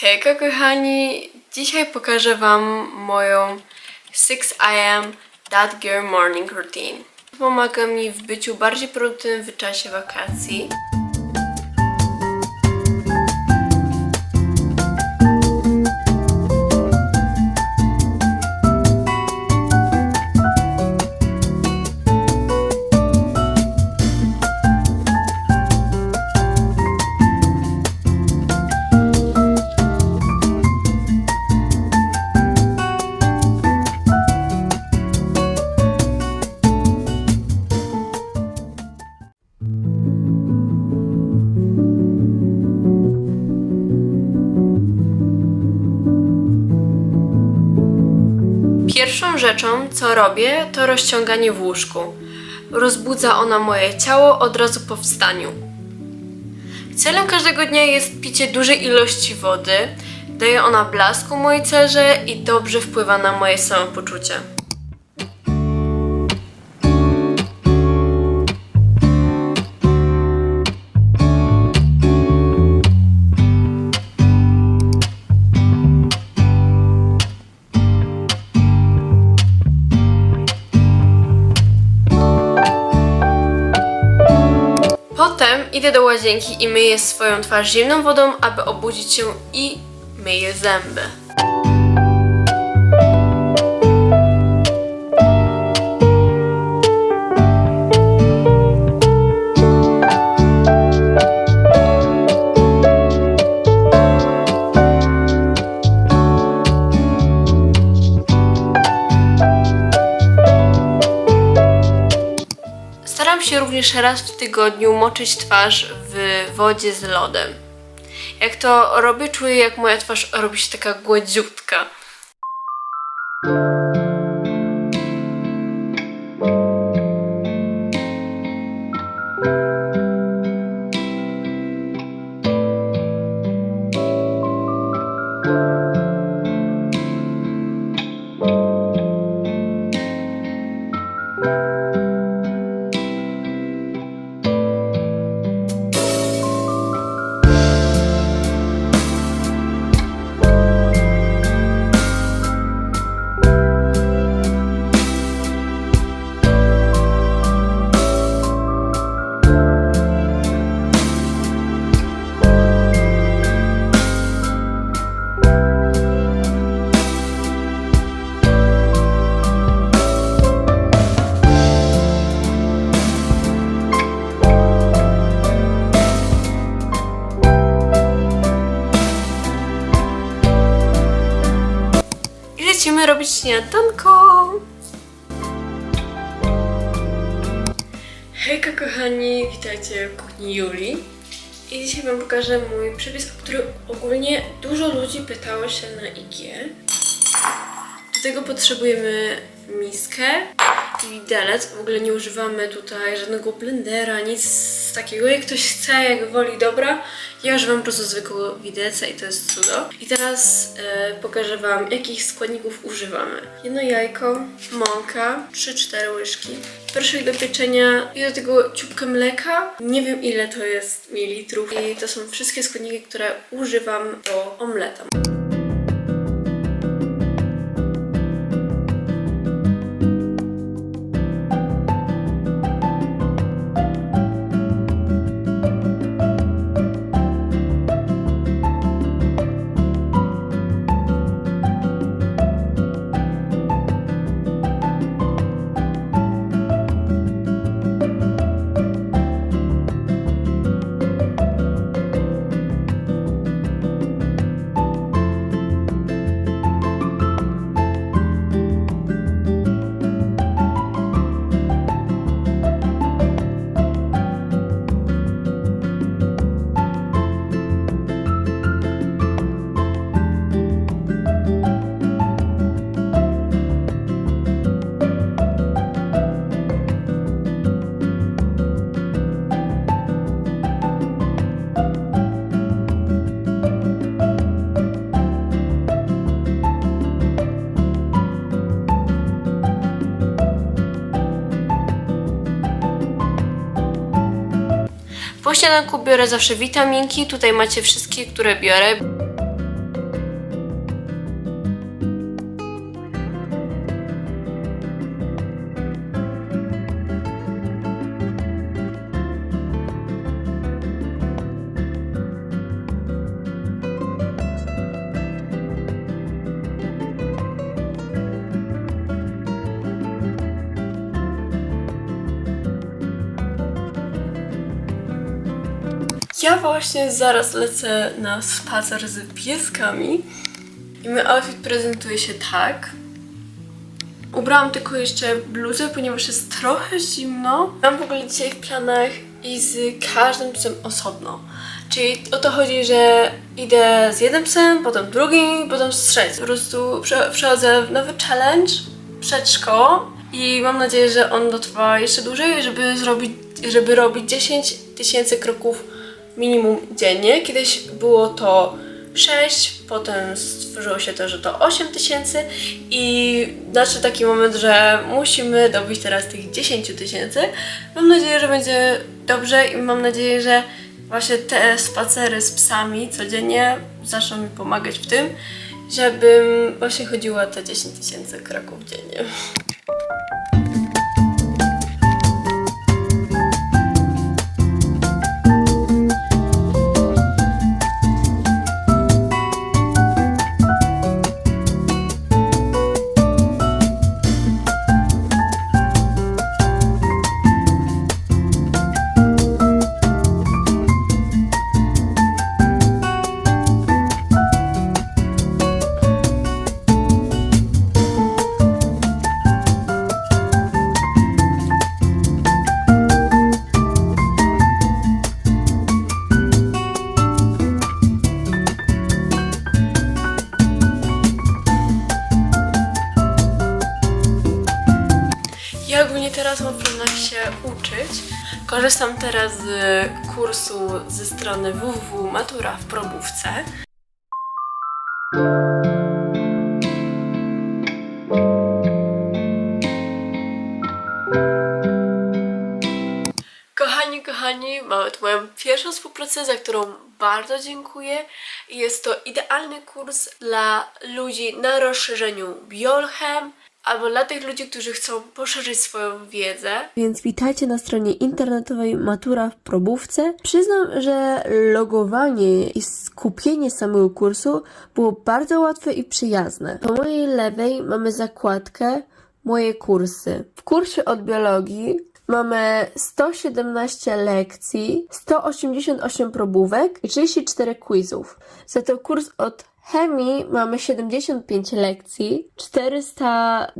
Hejka kochani! Dzisiaj pokażę Wam moją 6am That Girl Morning Routine. Pomaga mi w byciu bardziej produktywnym w czasie wakacji. Rzeczą, co robię, to rozciąganie w łóżku. Rozbudza ona moje ciało od razu po wstaniu. Celem każdego dnia jest picie dużej ilości wody. Daje ona blasku mojej cerze i dobrze wpływa na moje samopoczucie. Potem idę do łazienki i myję swoją twarz zimną wodą, aby obudzić się i myję zęby. Się również raz w tygodniu moczyć twarz w wodzie z lodem. Jak to robię, czuję jak moja twarz robi się taka gładziutka. Śniadanko. Hejka kochani, witajcie w kuchni Julii. I dzisiaj wam pokażę mój przepis, o który ogólnie dużo ludzi pytało się na IG. Do tego potrzebujemy miskę widelec. W ogóle nie używamy tutaj żadnego blendera, nic takiego. Jak ktoś chce, jak woli, dobra. Ja używam po prostu zwykłego widelca i to jest cudo. I teraz e, pokażę Wam, jakich składników używamy. Jedno jajko, mąka, 3-4 łyżki, proszek do pieczenia i do tego ciupkę mleka. Nie wiem ile to jest mililitrów. I to są wszystkie składniki, które używam do omleta. Po śniadanku biorę zawsze witaminki. Tutaj macie wszystkie, które biorę. Ja właśnie zaraz lecę na spacer z pieskami i mój outfit prezentuje się tak. Ubrałam tylko jeszcze bluzę, ponieważ jest trochę zimno. Mam w ogóle dzisiaj w planach i z każdym psem osobno. Czyli o to chodzi, że idę z jednym psem, potem drugim, potem z trzecim. Po prostu prze- przechodzę w nowy challenge przed szkołą i mam nadzieję, że on dotrwa jeszcze dłużej, żeby zrobić, żeby robić 10 tysięcy kroków minimum dziennie. Kiedyś było to 6, potem stworzyło się to, że to 8 tysięcy i nadszedł taki moment, że musimy dobić teraz tych 10 tysięcy. Mam nadzieję, że będzie dobrze i mam nadzieję, że właśnie te spacery z psami codziennie zaczną mi pomagać w tym, żebym właśnie chodziła te 10 tysięcy kroków dziennie. Uczyć. Korzystam teraz z kursu ze strony www Matura w Probówce. Kochani, kochani, mamy tu moją pierwszą współpracę, za którą bardzo dziękuję. Jest to idealny kurs dla ludzi na rozszerzeniu Biolchem, albo dla tych ludzi, którzy chcą poszerzyć swoją wiedzę. Więc witajcie na stronie internetowej Matura w Probówce. Przyznam, że logowanie i skupienie samego kursu było bardzo łatwe i przyjazne. Po mojej lewej mamy zakładkę Moje kursy. W kursie od biologii mamy 117 lekcji, 188 probówek i 34 quizów. Za to kurs od chemii mamy 75 lekcji, 402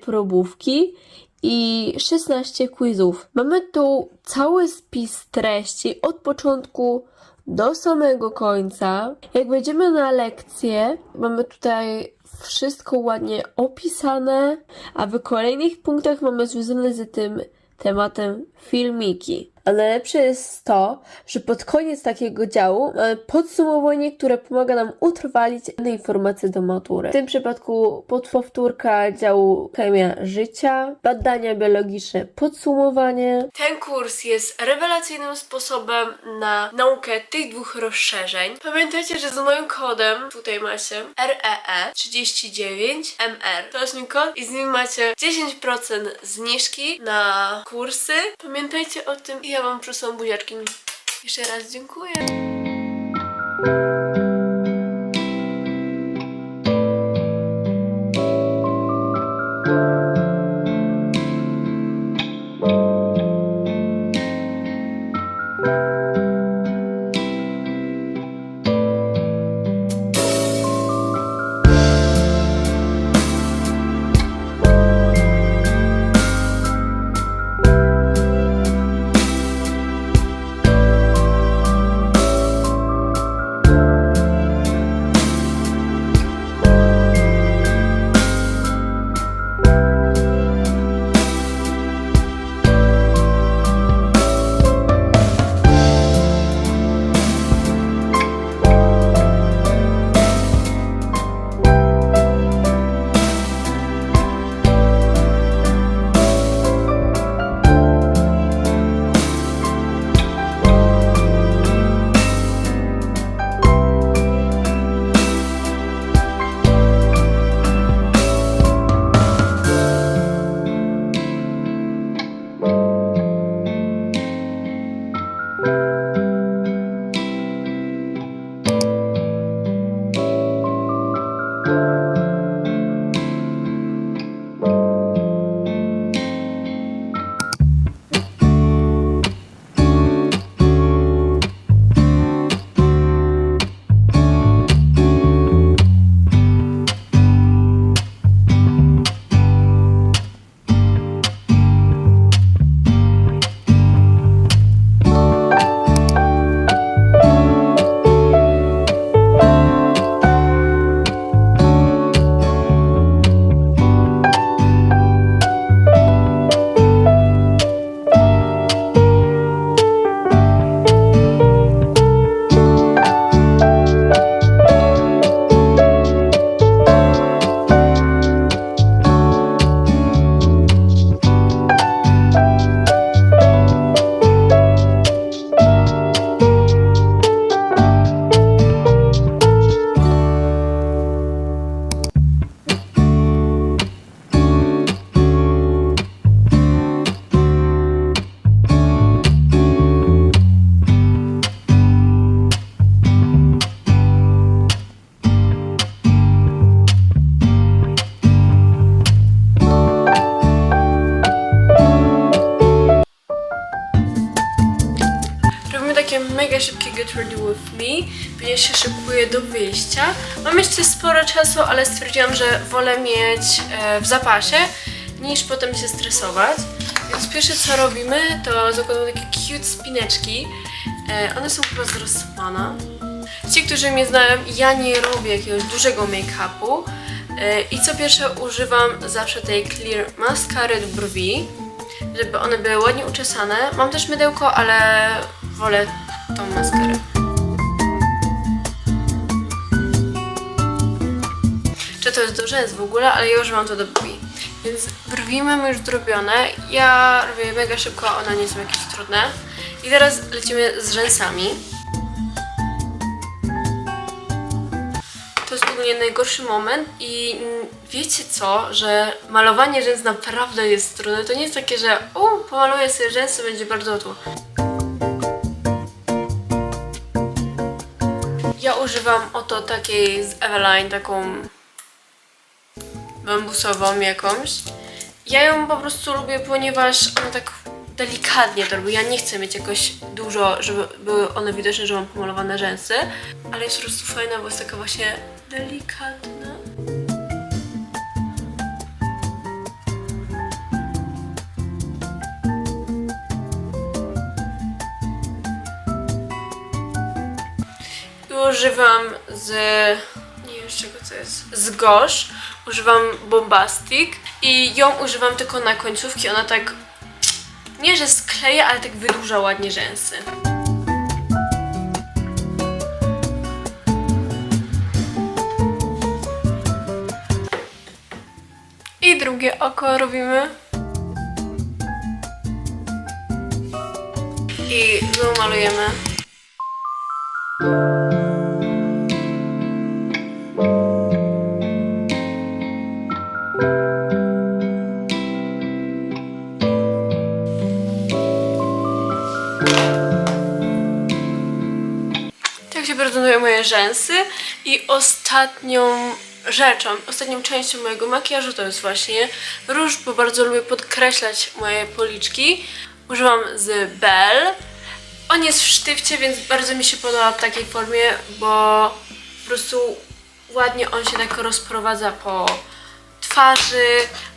probówki i 16 quizów. Mamy tu cały spis treści od początku do samego końca. Jak wejdziemy na lekcję, mamy tutaj wszystko ładnie opisane, a w kolejnych punktach mamy związane z tym tematem filmiki. A najlepsze jest to, że pod koniec takiego działu mamy podsumowanie, które pomaga nam utrwalić inne informacje do matury. W tym przypadku podpowtórka działu chemia życia, badania biologiczne, podsumowanie, Ten kurs jest rewelacyjnym sposobem na naukę tych dwóch rozszerzeń. Pamiętajcie, że z moim kodem, tutaj macie E REE39MR. To jest mój kod i z nim macie 10% zniżki na kursy. Pamiętajcie o tym i ja wam przesyłam buziaczki. Jeszcze raz dziękuję. Ready With Me, ponieważ się szykuję do wyjścia. Mam jeszcze sporo czasu, ale stwierdziłam, że wolę mieć e, w zapasie, niż potem się stresować. Więc pierwsze co robimy, to zakładamy takie cute spineczki. E, one są chyba z Rossmana. Ci, którzy mnie znają, ja nie robię jakiegoś dużego make-upu. E, I co pierwsze używam zawsze tej Clear Mascary do brwi, żeby one były ładnie uczesane. Mam też mydełko, ale wolę tą maskarę. Czy to jest do rzęs w ogóle, ale ja używam to do brwi. Więc brwi mam już zrobione. Ja robię mega szybko, one nie są jakieś trudne. I teraz lecimy z rzęsami. To jest ogólnie najgorszy moment i wiecie co, że malowanie rzęs naprawdę jest trudne. To nie jest takie, że o, pomaluję sobie rzęsy, będzie bardzo łatwo. Ja używam oto takiej z Eveline, taką bambusową jakąś. Ja ją po prostu lubię, ponieważ ona tak delikatnie to robi. Ja nie chcę mieć jakoś dużo, żeby były one widoczne, że mam pomalowane rzęsy, ale jest po prostu fajna, bo jest taka właśnie delikatna. Używam z. Nie wiem z czego to jest. Z Gosh. Używam Bombastic i ją używam tylko na końcówki. Ona tak. Nie, że skleja, ale tak wydłuża ładnie rzęsy. I drugie oko robimy. I znowu malujemy. Rzęsy i ostatnią rzeczą, ostatnią częścią mojego makijażu to jest właśnie róż, bo bardzo lubię podkreślać moje policzki. Używam z Bell. On jest w sztywcie, więc bardzo mi się podoba w takiej formie, bo po prostu ładnie on się tak rozprowadza po twarzy,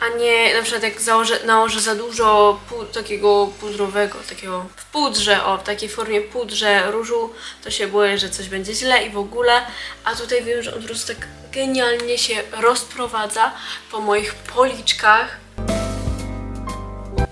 a nie na przykład jak założę, nałożę za dużo takiego pudrowego, takiego w pudrze, o w takiej formie pudrze różu, to się boję, że coś będzie źle i w ogóle, a tutaj wiem, że on po prostu tak genialnie się rozprowadza po moich policzkach.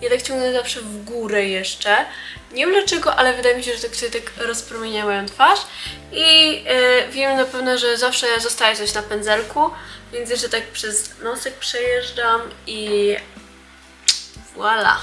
Ja tak ciągnę zawsze w górę jeszcze. Nie wiem dlaczego, ale wydaje mi się, że sobie tak rozpromienia moją twarz. I e, wiem na pewno, że zawsze zostaje coś na pędzelku, więc jeszcze tak przez nosek przejeżdżam i voilà.